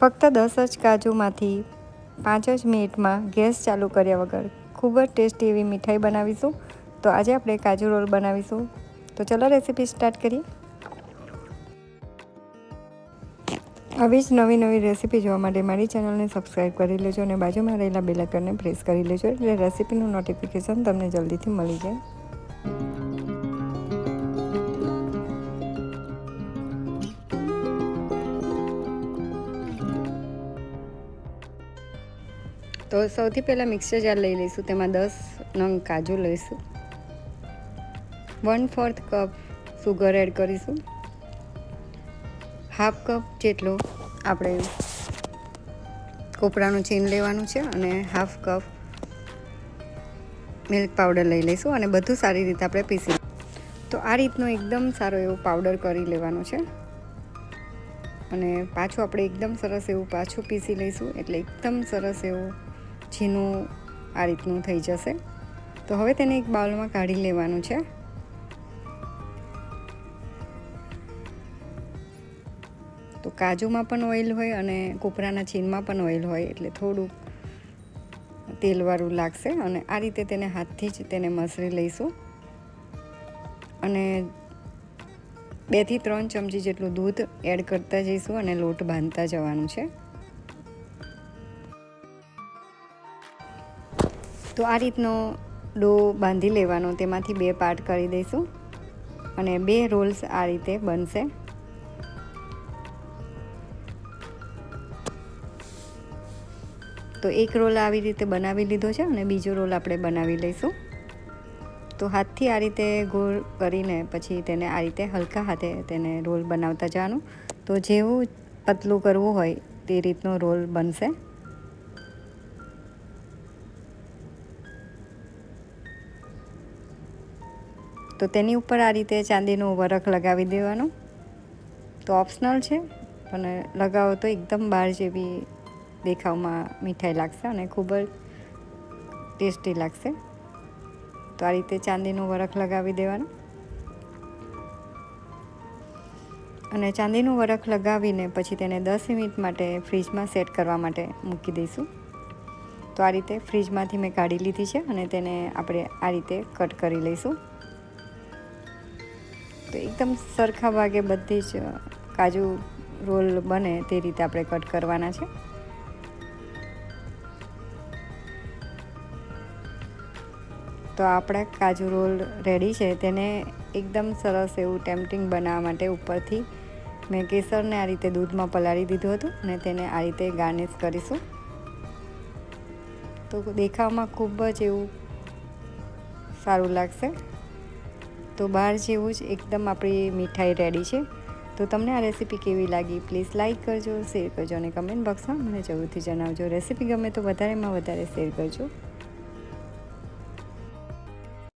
ફક્ત દસ જ કાજુમાંથી પાંચ જ મિનિટમાં ગેસ ચાલુ કર્યા વગર ખૂબ જ ટેસ્ટી એવી મીઠાઈ બનાવીશું. તો આજે આપણે કાજુ રોલ બનાવીશું. તો ચલો રેસીપી સ્ટાર્ટ કરીએ. આવી જ નવી નવી રેસીપી જોવા માટે મારી ચેનલને સબસ્ક્રાઈબ કરી લેજો અને બાજુમાં રહેલા બેલાકરને પ્રેસ કરી લેજો એટલે રેસીપીનું નોટિફિકેશન તમને જલ્દીથી મળી જાય. તો સૌથી પહેલાં મિક્સર જાર લઈ લઈશું, તેમાં દસ નંગ કાજુ લઈશું. One fourth cup sugar add કરીશું. હાફ કપ જેટલો આપણે કોપરાનું ચીન લેવાનું છે અને હાફ કપ મિલ્ક પાવડર લઈ લઈશું અને બધું સારી રીતે આપણે પીસી તો આ રીતનો એકદમ સારો એવો પાવડર કરી લેવાનો છે. અને પાછું આપણે એકદમ સરસ એવું પાછું પીસી લઈશું, એટલે એકદમ સરસ એવું ઝીનું આ રીતનું થઈ જશે. તો હવે તેને એક બાઉલમાં કાઢી લેવાનું છે. તો કાજુમાં પણ ઓઇલ હોય અને કોપરાના છીનમાં પણ ઓઇલ હોય એટલે થોડુંક તેલવાળું લાગશે અને આ રીતે તેને હાથથી જ તેને મસળી લઈશું. અને બેથી ત્રણ ચમચી જેટલું દૂધ એડ કરતા જઈશું અને લોટ બાંધતા જવાનું છે. તો આ રીતનો ડો બાંધી લેવાનો, તેમાંથી બે પાર્ટ કરી દઈશું. અને બે રોલ્સ આ રીતે બનશે. તો એક રોલ આવી રીતે બનાવી લીધો છે અને બીજો રોલ આપણે બનાવી લઈશું. તો હાથથી આ રીતે ગોળ કરીને પછી તેને આ રીતે હલકા હાથે તેને રોલ બનાવતા જવાનું. તો જેવું પતલું કરવું હોય તે રીતનો રોલ બનશે. તો તેની ઉપર આ રીતે ચાંદીનું વરખ લગાવી દેવાનું. તો ઓપ્શનલ છે, પણ લગાવો તો એકદમ બહાર જેવી દેખાવમાં મીઠાઈ લાગશે અને ખૂબ જ ટેસ્ટી લાગશે. તો આ રીતે ચાંદીનું વરખ લગાવી દેવાનું. અને ચાંદીનું વરખ લગાવીને પછી તેને દસ મિનિટ માટે ફ્રીજમાં સેટ કરવા માટે મૂકી દઈશું. તો આ રીતે ફ્રીજમાંથી મેં કાઢી લીધી છે અને તેને આપણે આ રીતે કટ કરી લઈશું. તો એકદમ સરખા ભાગે બધી જ કાજુ રોલ બને તે રીતે આપણે કટ કરવાના છે. તો આપણા કાજુ રોલ રેડી છે. તેને એકદમ સરસ એવું ટેમ્પટિંગ બનાવવા માટે ઉપરથી મેં કેસરને આ રીતે દૂધમાં પલાળી દીધું હતું અને તેને આ રીતે ગાર્નિશ કરીશું. તો દેખાવમાં ખૂબ જ એવું સારું લાગશે. તો બહાર જેવું જ એકદમ આપણી મીઠાઈ રેડી છે. તો તમને આ રેસીપી કેવી લાગી પ્લીઝ લાઇક કરજો, શેર કરજો અને કમેન્ટ બોક્સમાં મને જરૂરથી જણાવજો. રેસીપી ગમે તો વધારેમાં વધારે શેર કરજો.